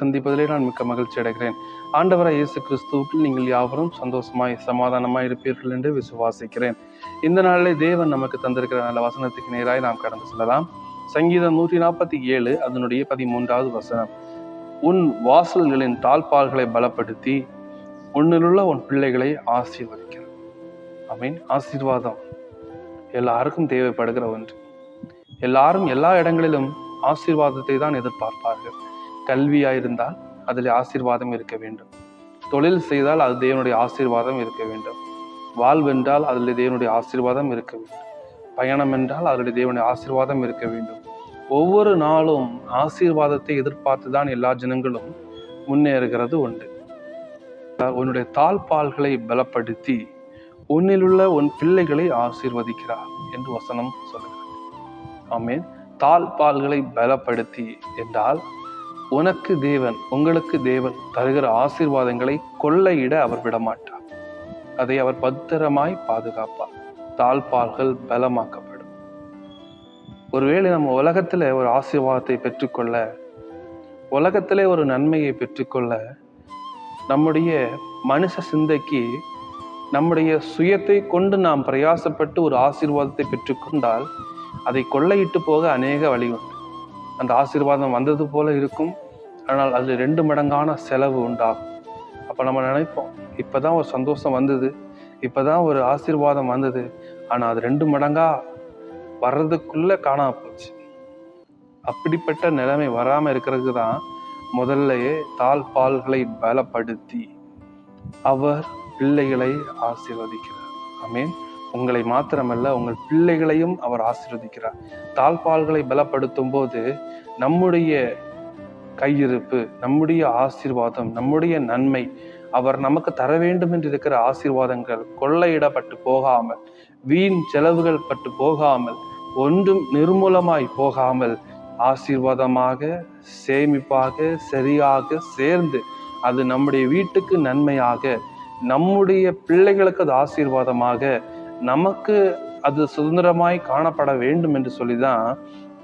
சந்திப்பதிலே நான் மிக்க மகிழ்ச்சி அடைகிறேன். ஆண்டவராய் இயேசு கிறிஸ்துவுக்கு நீங்கள் யாவரும் சந்தோஷமாய் சமாதானமாய் இருப்பீர்கள் என்று விசுவாசிக்கிறேன். இந்த நாளிலே தேவன் நமக்கு தந்திருக்கிற நல்ல வசனத்துக்கு நேராய் நாம் கடந்து செல்லலாம். சங்கீதம் நூற்றி நாற்பத்தி ஏழு அதனுடைய பதிமூன்றாவது வசனம். உன் வாசல்களின் தாழ்பால்களை பலப்படுத்தி உன்னிலுள்ள உன் பிள்ளைகளை ஆசீர்வதிக்கிறது ஐ மீன் ஆசீர்வாதம். எல்லாருக்கும் தேவைப்படுகிற ஒன்று. எல்லாரும் எல்லா இடங்களிலும் ஆசீர்வாதத்தை தான் எதிர்பார்ப்பார்கள். கல்வியாயிருந்தால் அதில் ஆசீர்வாதம் இருக்க வேண்டும். தொழில் செய்தால் அது தேவனுடைய ஆசீர்வாதம் இருக்க வேண்டும். வாழ்வென்றால் அதில் தேவனுடைய ஆசீர்வாதம் இருக்க வேண்டும். பயணம் என்றால் அதனுடைய தேவனுடைய ஆசீர்வாதம் இருக்க வேண்டும். ஒவ்வொரு நாளும் ஆசீர்வாதத்தை எதிர்பார்த்து தான் எல்லா ஜனங்களும் முன்னேறுகிறது உண்டு. உன்னுடைய தாழ்பால்களை பலப்படுத்தி உன்னிலுள்ள உன் பிள்ளைகளை ஆசீர்வதிக்கிறார் என்று வசனம் சொல்லுகிறது. ஆமீன். தாழ்பால்களை பலப்படுத்தி என்றால் உனக்கு தேவன் உங்களுக்கு தேவன் தருகிற ஆசீர்வாதங்களை கொள்ளையிட அவர் விடமாட்டார். அதை அவர் பத்திரமாய் பாதுகாப்பார். தாழ்பால்கள் பலமாக்கப்படும். ஒருவேளை நம்ம உலகத்தில் ஒரு ஆசீர்வாதத்தை பெற்றுக்கொள்ள உலகத்திலே ஒரு நன்மையை பெற்றுக்கொள்ள நம்முடைய மனுஷ சிந்தைக்கு நம்முடைய சுயத்தை கொண்டு நாம் பிரயாசப்பட்டு ஒரு ஆசீர்வாதத்தை பெற்றுக்கொண்டால் அதை கொள்ளையிட்டு போக அநேக வழி உண்டு அந்த ஆசீர்வாதம் வந்தது போல இருக்கும். ஆனால் அதில் ரெண்டு மடங்கான செலவு உண்டாகும். அப்போ நம்ம நினைப்போம் இப்போ தான் ஒரு சந்தோஷம் வந்தது இப்போ தான் ஒரு ஆசீர்வாதம் வந்தது ஆனால் அது ரெண்டு மடங்காக வர்றதுக்குள்ளே காணாம போச்சு. அப்படிப்பட்ட நிலைமை வராமல் இருக்கிறதுக்கு தான் முதல்லயே தாழ்பால்களை பலப்படுத்தி அவர் பிள்ளைகளை ஆசீர்வதிக்கிறார். மீன் உங்களை மாத்திரமல்ல உங்கள் பிள்ளைகளையும் அவர் ஆசீர்வதிக்கிறார். தாழ்பால்களை பலப்படுத்தும் போது நம்முடைய கையிருப்பு நம்முடைய ஆசீர்வாதம் நம்முடைய நன்மை அவர் நமக்கு தர வேண்டும் என்று இருக்கிற ஆசீர்வாதங்கள் கொள்ளையிடப்பட்டு போகாமல் வீண் செலவுகள் பட்டு போகாமல் ஒன்றும் நிர்மூலமாய் போகாமல் ஆசீர்வாதமாக சேமிப்பாக சரியாக சேர்ந்து அது நம்முடைய வீட்டுக்கு நன்மையாக நம்முடைய பிள்ளைகளுக்கு அது ஆசீர்வாதமாக நமக்கு அது சுதந்திரமாய் காணப்பட வேண்டும் என்று சொல்லிதான்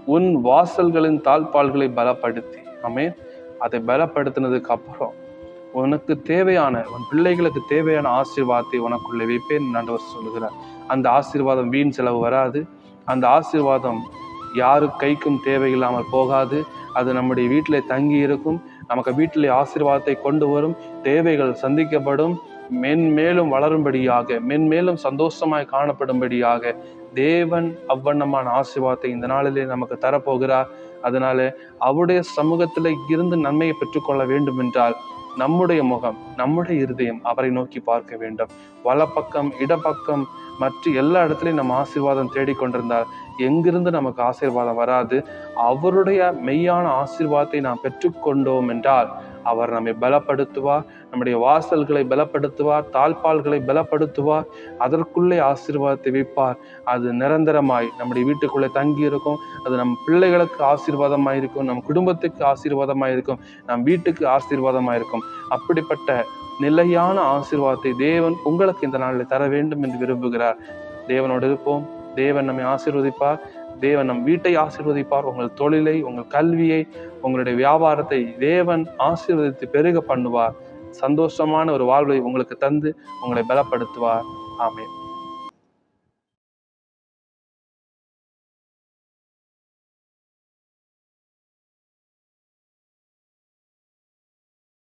உன் வாசல்களின் தாழ்பால்களை பலப்படுத்தி ஆமே அதை பலப்படுத்தினதுக்கு அப்புறம் உனக்கு தேவையான உன் பிள்ளைகளுக்கு தேவையான ஆசீர்வாதத்தை உனக்குள்ளே வைப்பேன் ஆண்டவர் சொல்லுகிறார். அந்த ஆசீர்வாதம் வீண் செலவு வராது. அந்த ஆசீர்வாதம் யாரு கைக்கும் தேவையில்லாமல் போகாது. அது நம்முடைய வீட்டில் தங்கி இருக்கும் நமக்கு வீட்டிலே ஆசீர்வாதத்தை கொண்டு வரும் தேவைகள் சந்திக்கப்படும் மென்மேலும் வளரும்படியாக மென்மேலும் சந்தோஷமாய் காணப்படும்படியாக தேவன் அவ்வண்ணமான ஆசீர்வாதத்தை இந்த நாளிலே நமக்கு தரப்போகிறார். அதனால அவருடைய சமூகத்தில் இருந்து நன்மையை பெற்றுக்கொள்ள வேண்டும் என்றால் நம்முடைய முகம் நம்முடைய இருதயம் அவரை நோக்கி பார்க்க வேண்டும். வலப்பக்கம் இடப்பக்கம் மற்ற எல்லா இடத்துலையும் நம்ம ஆசீர்வாதம் தேடிக்கொண்டிருந்தால் எங்கிருந்து நமக்கு ஆசீர்வாதம் வராது? அவருடைய மெய்யான ஆசீர்வாதத்தை நாம் பெற்றுக்கொண்டோம் என்றால் அவர் நம்மை பலப்படுத்துவார் நம்முடைய வாசல்களை பலப்படுத்துவார் தாழ்பால்களை பலப்படுத்துவார் அதற்குள்ளே ஆசீர்வாதத்தை வைப்பார். அது நிரந்தரமாய் நம்முடைய வீட்டுக்குள்ளே தங்கி இருக்கும் அது நம் பிள்ளைகளுக்கு ஆசீர்வாதமாக இருக்கும். நம் குடும்பத்துக்கு ஆசீர்வாதமாக இருக்கும். நம் வீட்டுக்கு ஆசீர்வாதமாக இருக்கும். அப்படிப்பட்ட நிலையான ஆசீர்வாதத்தை தேவன் உங்களுக்கு இந்த நாளில் தர வேண்டும் என்று விரும்புகிறார். தேவனோடு இருப்போம். தேவன் நம்மை ஆசீர்வதிப்பார். தேவன் நம் வீட்டை ஆசீர்வதிப்பார். உங்கள் தொழிலை உங்கள் கல்வியை உங்களுடைய வியாபாரத்தை தேவன் ஆசீர்வதித்து பெருக பண்ணுவார். சந்தோஷமான ஒரு வாழ்வை உங்களுக்கு தந்து உங்களை பலப்படுத்துவார். ஆமேன்.